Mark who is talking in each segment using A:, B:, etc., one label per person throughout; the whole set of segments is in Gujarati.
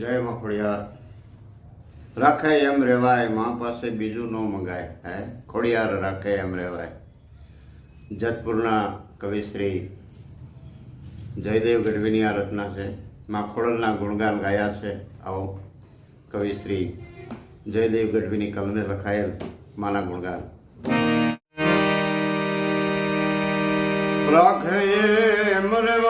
A: જય મખોડિયાર રાખે એમ રેવાય મા પાસે બીજું ન મંગાય. હે? ખોડિયાર રાખે એમ રહેવાય. જતપુરના કવિશ્રી જયદેવ ગઢવીની આ રચના છે. મા ખોડલના ગુણગાન ગાયા છે. આવો કવિશ્રી જયદેવ ગઢવીની કલમે લખાયેલ માના ગુણગાન. રાખે એમ રેવાય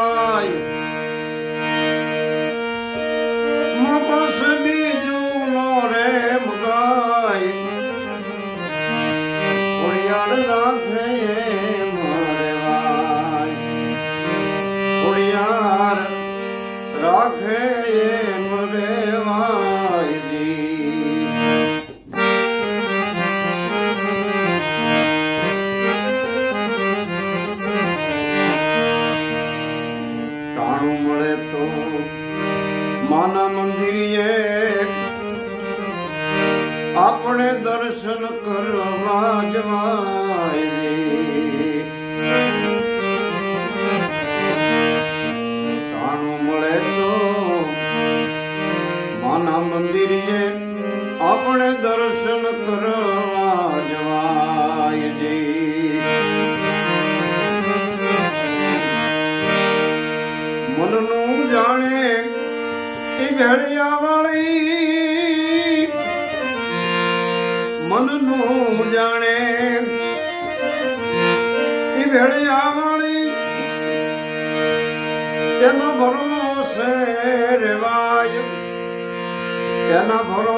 A: Shiva. મનનું જાણે. એ ભેળિયા વાળી તેનો ભરોસે રેવાય. તેના ભરોસે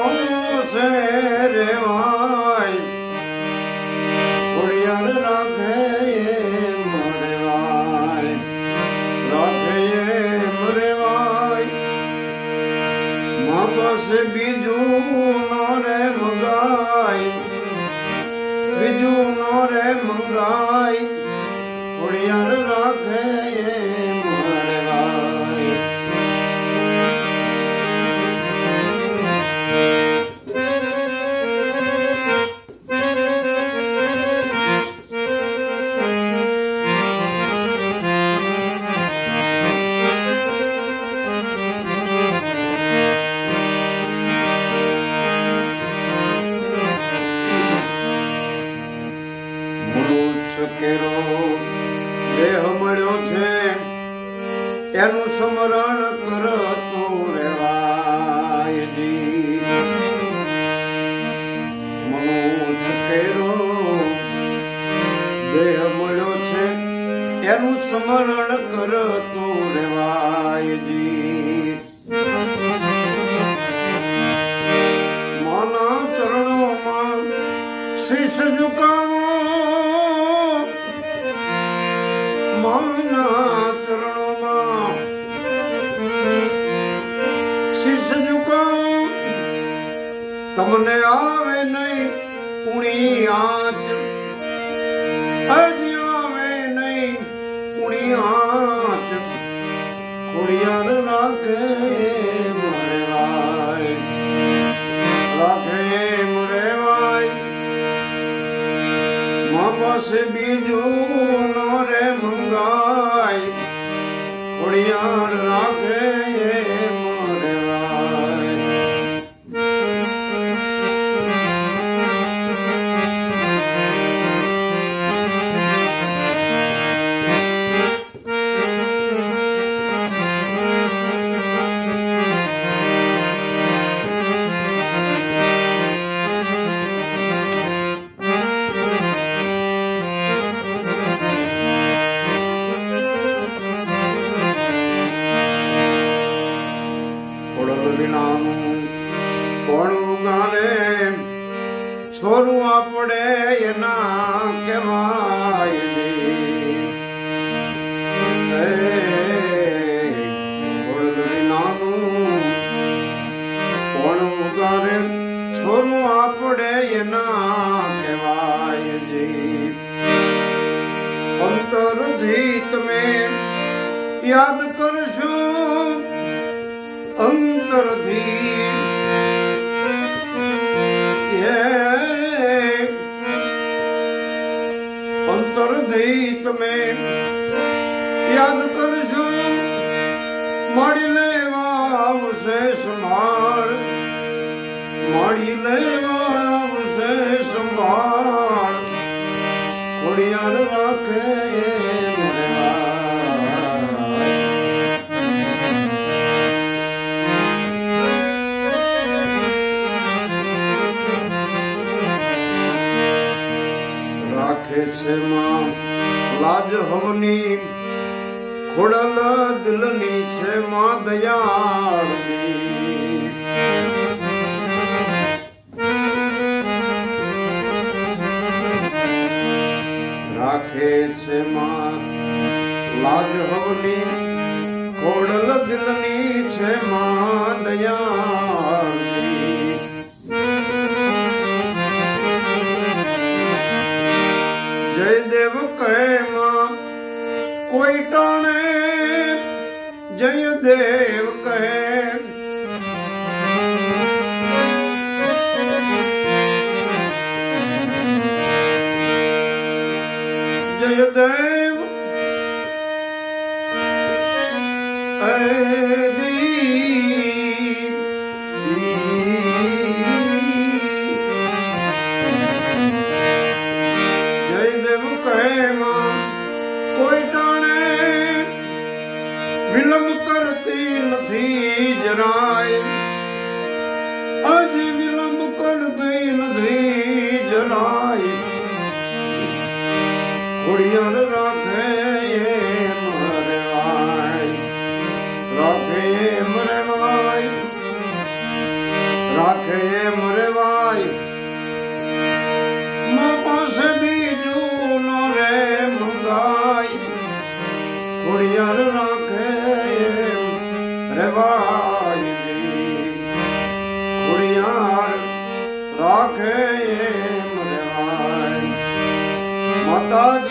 A: મા પાસે બીજું નો રે મંગાય બીજું નો રે એનું સ્મરણ કરતો રહેવાયજી મનુષ્ય દેહ મળ્યો છે, એનું સ્મરણ કરતો રહેવાયજી માના ચરણોમાં શીશ ઝુકાવો, માના તમને આવે નહીં ઉણી આંચ. હજી આવે નહીં ઉણી આંચ. ખોડિયાર રાખે મારે વાય રાખે રેવાય મા પાસે બીજું નો રે મંગાય. ખોડિયાર રાખે છોરું આપણે એના કહેવાય. છોરું આપણે એના કહેવાય અંતરથી તમે યાદ નહીં તમે યાદ કરજો મળી લેવા આવશે સ્માર માડી લેવા હવની ખોડલ દિલની છે માં દયાળની. રાખે છે માં લાજ હવની ખોડલ દિલની છે માં દયાળની. જયદેવ કહે માં કોઈ ટાણે જયદેવ કહે. જયદેવ જયદેવ નથી જરાય ખોડિયાર રાખે એમ રેવાય રાખે એમ રેવાય રાખે એમ રેવાય મા પાસે બીજું નો રે મંગાય ખોડિયાર રાખે એમ રેવાય